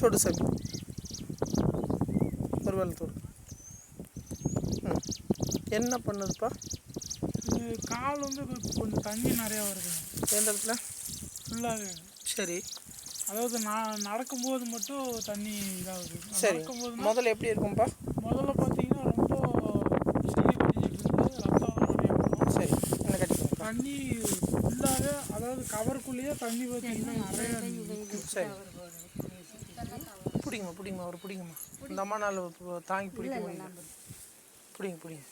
தொடு ஒரு வேலை தொடு. ம். என்ன பண்ணுதுப்பா? கால் வந்து கொஞ்சம் தண்ணி நிறையா வருதுங்க எந்த இடத்துல? ஃபுல்லாகவே சரி. அதாவது நான் நடக்கும்போது மட்டும் தண்ணி இதாகுது. சரி. நடக்கும்போது முதல்ல எப்படி இருக்கும்ப்பா? முதல்ல பார்த்தீங்கன்னா ரொம்ப சளி பிடிச்சிட்டு ரத்தம் சரி. என்ன தண்ணி ஃபுல்லாகவே அதாவது கவருக்குள்ளேயே தண்ணி பார்த்தீங்கன்னா நிறைய. சரி. பிடிங்கம்மா பிடிங்கம்மா அவர் பிடிங்கம்மா. இந்த அம்மா நாள் தாங்கி பிடிக்க முடியல. பிடிங்க பிடிங்க.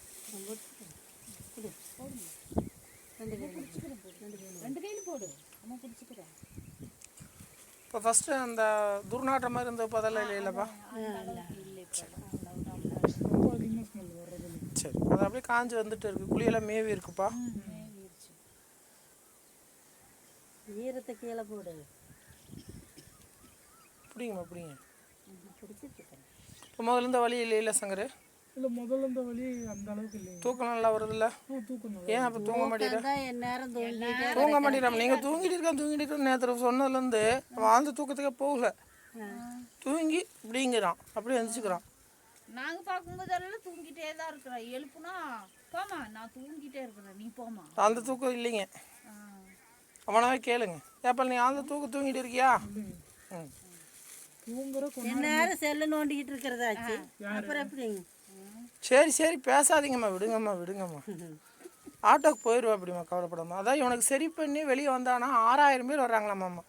இப்போ ஃபஸ்ட்டு அந்த துர்நாற்றம் மாதிரி இருந்த பதெல்லாம் இல்லை. சரி. அது அப்படியே காஞ்சு வந்துட்டு இருக்கு. குழியெல்லாம் மேவி இருக்குப்பா. ஈரத்தை கீழே போடு. பிடிங்கம்மா பிடிங்க. இப்போ முதல்ல இந்த வழி இல்லை இல்லை சங்கரு. இல்லை முதல்ல இந்த வலி அந்த அளவுக்கு இல்லைங்க தூக்கம் நல்லா வருதுல்ல? தூக்கம் ஏன் அப்போ தூங்க மாட்டேங்கிற தான் என் நேரம் தூங்கிட்டே தூங்க மாட்டேங்கிறாம நீங்கள் தூங்கிட்டு இருக்க தூங்கிட்டு இருக்க? நேரத்தில் சொன்னதுலேருந்து அவன் ஆழ்ந்த தூக்கத்துக்கே போகல. தூங்கி இப்படிங்கிறான் அப்படியே எந்திரிச்சுக்கிறான். நாங்க பார்க்கும்போது எல்லாம் தூங்கிட்டே தான் இருக்கிறோம் எழுப்புனா போமா நான் தூங்கிட்டே இருக்கிறேன். நீ போமா ஆழ்ந்த தூக்கம் இல்லைங்க. அவனாவே கேளுங்க. ஏப்பா நீ ஆழ்ந்த தூக்கம் தூங்கிட்டு இருக்கியா? ம். நேரம் செல்லு நோண்டிக்கிட்டு இருக்கிறதாச்சு. அப்புறம் எப்படிங்க? சரி சரி பேசாதீங்கம்மா விடுங்கம்மா விடுங்கம்மா. ஆட்டோக்கு போயிடுவா அப்படிம்மா கவலைப்படாம? அதான் இவனுக்கு சரி பண்ணி வெளியே வந்தானா ஆறாயிரம் பேர் வர்றாங்களாம்மா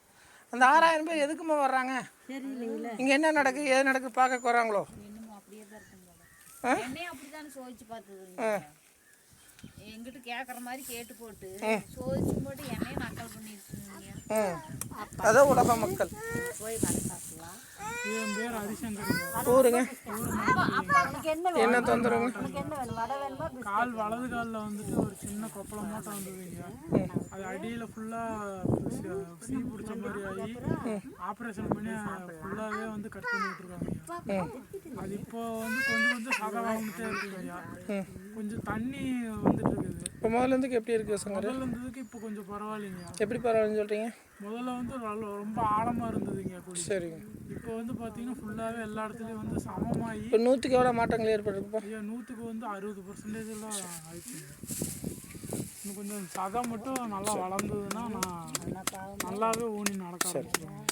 அந்த ஆறாயிரம் பேர் எதுக்கும்மா வர்றாங்க? சரி இல்லைங்களா இங்கே என்ன நடக்குது ஏது நடக்குது பார்க்க பார்த்தது. எங்கிட்ட கேட்குற மாதிரி கேட்டு போட்டு சோதிச்சு போட்டு என்னையும் நக்கல் பண்ணிருக்கீங்க ம் அதான் உலக மக்கள். போய் கடை சாப்பிடலாம் என் பேர் ஹரிசங்கர். ஊருங்க. உனக்கு என்ன வேணும் என்ன தொந்தரவு? உனக்கு என்ன வேணும் வடை வேணுமா கால் வலது காலில் வந்துட்டு ஒரு சின்ன கொப்பளம் மாட்டம் வந்ததுங்க அது அடியில் ஃபுல்லாக சீ பிடிச்ச மாதிரி ஆகி ஆப்ரேஷன் பண்ணி ஃபுல்லாகவே வந்து கட் பண்ணிட்டு இருக்காங்க அது இப்போ வந்து கொஞ்சம் கொஞ்சம் சதை வளர்ந்துட்டே இருக்குங்கய்யா கொஞ்சம் தண்ணி வந்துட்டு இருக்குது. இப்போ முதல்ல இருந்து எப்படி இருக்குது சங்கர் முதல்ல இருந்ததுக்கு இப்போ கொஞ்சம் பரவாயில்லைங்க. எப்படி பரவாயில்லன்னு சொல்கிறீங்க முதல்ல வந்து ரொம்ப ஆழமாக இருந்ததுங்க குழி சரிங்க. இப்போ வந்து பார்த்தீங்கன்னா ஃபுல்லாகவே எல்லா இடத்துலையும் வந்து சமமாகி இப்போ நூற்றுக்கு எவ்வளோ மாற்றங்கள் ஏற்பட்டிருக்குப்பா? ஐயா நூற்றுக்கு வந்து அறுபது பர்சன்டேஜ் எல்லாம் இன்னும் கொஞ்சம் சதை மட்டும் நல்லா வளர்ந்ததுன்னா நான் நல்லாவே ஊனி நடக்க ஆரம்பிச்சிடுவேன்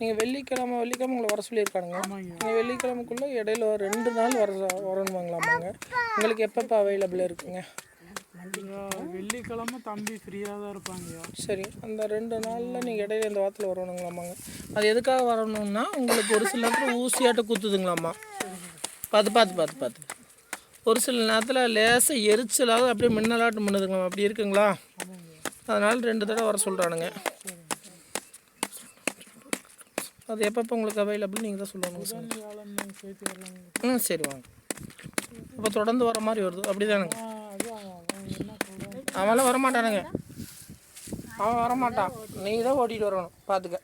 நீங்கள் வெள்ளிக்கிழமை வெள்ளிக்கிழமை உங்களை வர சொல்லியிருக்கானுங்க. நீங்கள் வெள்ளிக்கிழமைக்குள்ளே இடையில ஒரு ரெண்டு நாள் வர வரணுமாங்களாமாங்க? உங்களுக்கு எப்பப்போ அவைலபிள் இருக்குங்க? வெள்ளிக்கிழமை தம்பி ஃப்ரீயாக தான் இருப்பாங்கய்யா சரி அந்த ரெண்டு நாளில் நீங்கள் இடையில இந்த வாரத்தில் வரணுங்களாமாங்க. அது எதுக்காக வரணும்னா உங்களுக்கு ஒரு சில நேரத்தில் ஊசியாட்ட குத்துதுங்களாம்மா பார்த்து பார்த்து பார்த்து பார்த்து ஒரு சில நேரத்தில் லேசாக எரிச்சலாக அப்படியே மின்னலாட்டம் பண்ணுதுங்களாம் அப்படி இருக்குங்களா? அதனால் ரெண்டு தடவை வர சொல்கிறானுங்க அது எப்பப்போ உங்களுக்கு அவைலபிள் நீங்கள் தான் சொல்லணும் சார். ம் சரி வாங்க. அப்போ தொடர்ந்து வர மாதிரி வருது. அப்படி தானுங்க ஆ, அது அவன் என்ன அவன்லாம் வரமாட்டானுங்க. அவன் வரமாட்டான். நீ தான் ஓட்டிகிட்டு வரணும். பார்த்துக்க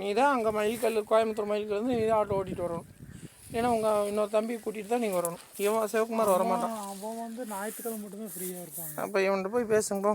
நீ தான் அங்கே மயில்கல் கோயம்புத்தூர் மயில்கல்லேருந்து நீ தான் ஆட்டோ ஓட்டிகிட்டு வரணும். ஏன்னா உங்கள் இன்னொரு தம்பி கூட்டிகிட்டு தான் நீங்கள் வரணும். இவன் சிவகுமார் வரமாட்டான். அவன் வந்து ஞாயிற்றுக்கிழமை மட்டும்தான் ஃப்ரீயாக இருப்பாங்க. அப்போ இவன்கிட்ட போய் பேசுங்க